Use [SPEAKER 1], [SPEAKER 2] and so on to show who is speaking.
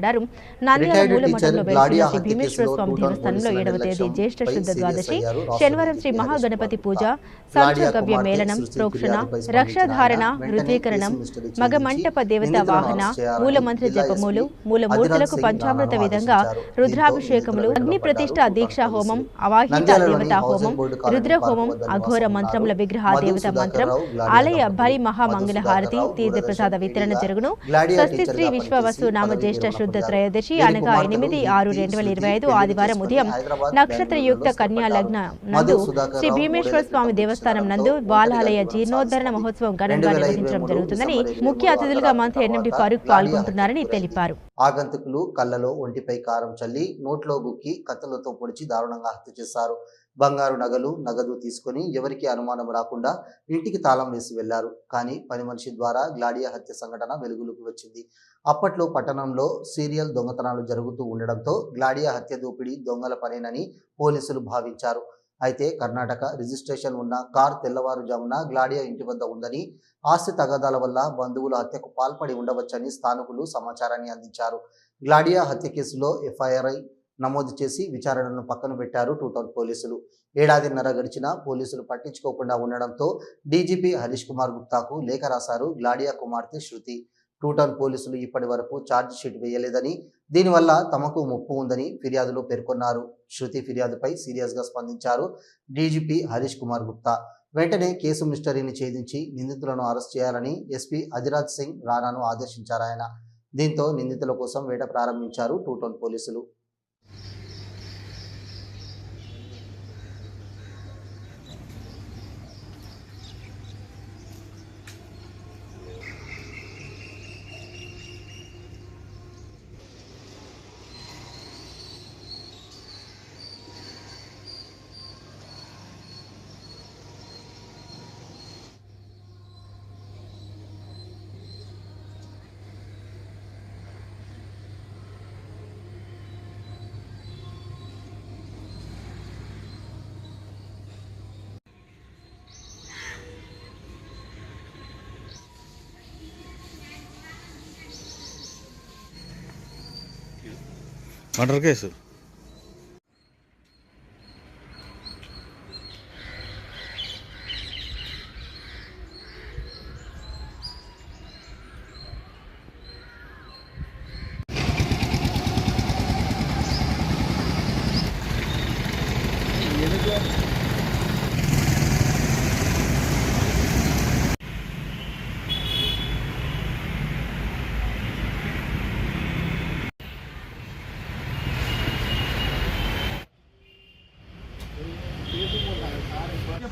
[SPEAKER 1] నంద్యాల వెలిసిన శ్రీ భీమేశ్వర స్వామి దేవస్థానంలో ఏడవ తేదీ జ్యేష్ఠ శుద్ధ ద్వాదశి శనివారం శ్రీ మహాగణపతి పూజ
[SPEAKER 2] గ్లాడియా
[SPEAKER 1] మేళనం ప్రోక్షణ రక్షాధారణ రుద్రీకరణం
[SPEAKER 2] వెంటనే కేసు మిస్టరీ
[SPEAKER 1] మగ
[SPEAKER 2] ఛేదించి
[SPEAKER 1] మంటప దేవత వాహన మూలమంత్ర జపములు
[SPEAKER 2] ఎస్పీ
[SPEAKER 1] మూల
[SPEAKER 2] అధిరాజ్
[SPEAKER 1] మూర్తులకు
[SPEAKER 2] సింగ్
[SPEAKER 1] పంచామృత విధంగా. రుద్రాభిషేకములు అగ్ని ప్రతిష్ట దీక్షా హోమం అవాహిత దేవతా హోమం రుద్ర హోమం అఘోర మంత్రముల. విగ్రహ దేవత మంత్రం ఆలయ
[SPEAKER 2] మధు
[SPEAKER 1] మహామంగళ హారతి
[SPEAKER 2] రావు,
[SPEAKER 1] తీర్థ
[SPEAKER 2] దూరదర్శన్
[SPEAKER 1] ప్రసాద వితరణ జరుగును స్వస్తి శ్రీ విశ్వవసు నామ జ్యేష్ఠ శుద్ధ. త్రయోదశి అనగా ఎనిమిది ఆరు రెండు వేల ఇరవై ఐదు ఆదివారం ఉదయం
[SPEAKER 2] చేసుకుని హైదరాబాద్,
[SPEAKER 1] నక్షత్ర యుక్త
[SPEAKER 2] బెంగళూరులో
[SPEAKER 1] కన్యా లగ్న. నందు శ్రీ భీమేశ్వర స్వామి దేవస్థానం నందు బాలాలయ జీర్ణోద్ధరణ. మహోత్సవం ఘనంగా
[SPEAKER 2] 2023
[SPEAKER 1] నిర్వహించడం జరుగుతుందని ముఖ్య అతిథులుగా మంత్రి ఎన్ఎండి ఫారూక్ పాల్గొంటున్నారని తెలిపారు
[SPEAKER 2] ఆగంతుకులు కళ్ళలో ఒంటిపై కారం చల్లి నోట్లో గుక్కి కత్తులతో పొడిచి దారుణంగా హత్య చేశారు. బంగారు నగలు నగదు తీసుకొని ఎవరికి అనుమానం రాకుండా ఇంటికి తాళం వేసి వెళ్ళారు. కానీ పని మనిషి ద్వారా గ్లాడియా హత్య సంఘటన వెలుగులోకి వచ్చింది. అప్పట్లో పట్టణంలో సీరియల్ దొంగతనాలు జరుగుతూ ఉండడంతో గ్లాడియా హత్య దోపిడీ దొంగల పనేనని పోలీసులు భావించారు. అయితే కర్ణాటక రిజిస్ట్రేషన్ ఉన్న కార్ తెల్లవారుజామున గ్లాడియా ఇంటి వద్ద ఉందని ఆస్తి తగాదాల వల్ల బంధువుల హత్యకు పాల్పడి ఉండవచ్చని స్థానికులు సమాచారాన్ని అందించారు. గ్లాడియా హత్య కేసులో ఎఫ్ఐఆర్ నమోదు చేసి విచారణను పక్కన పెట్టారు టూటౌన్ పోలీసులు. ఏడాదిన్నర గడిచినా పోలీసులు పట్టించుకోకుండా ఉండడంతో డీజీపీ హరీష్ కుమార్ గుప్తాకు లేఖ రాశారు గ్లాడియా కుమార్తె శృతి. టూటౌన్ పోలీసులు ఇప్పటి వరకు షీట్ వేయలేదని దీనివల్ల తమకు ముప్పు ఉందని ఫిర్యాదులో పేర్కొన్నారు. శృతి ఫిర్యాదుపై సీరియస్గా స్పందించారు డీజీపీ హరీష్ కుమార్ గుప్తా. వెంటనే కేసు మిస్టరీని ఛేదించి నిందితులను అరెస్ట్ చేయాలని ఎస్పీ అధిరాజ్ సింగ్ రాణాను ఆదేశించారు ఆయన. దీంతో నిందితుల కోసం వేట ప్రారంభించారు టూటౌన్ పోలీసులు.
[SPEAKER 3] Murder case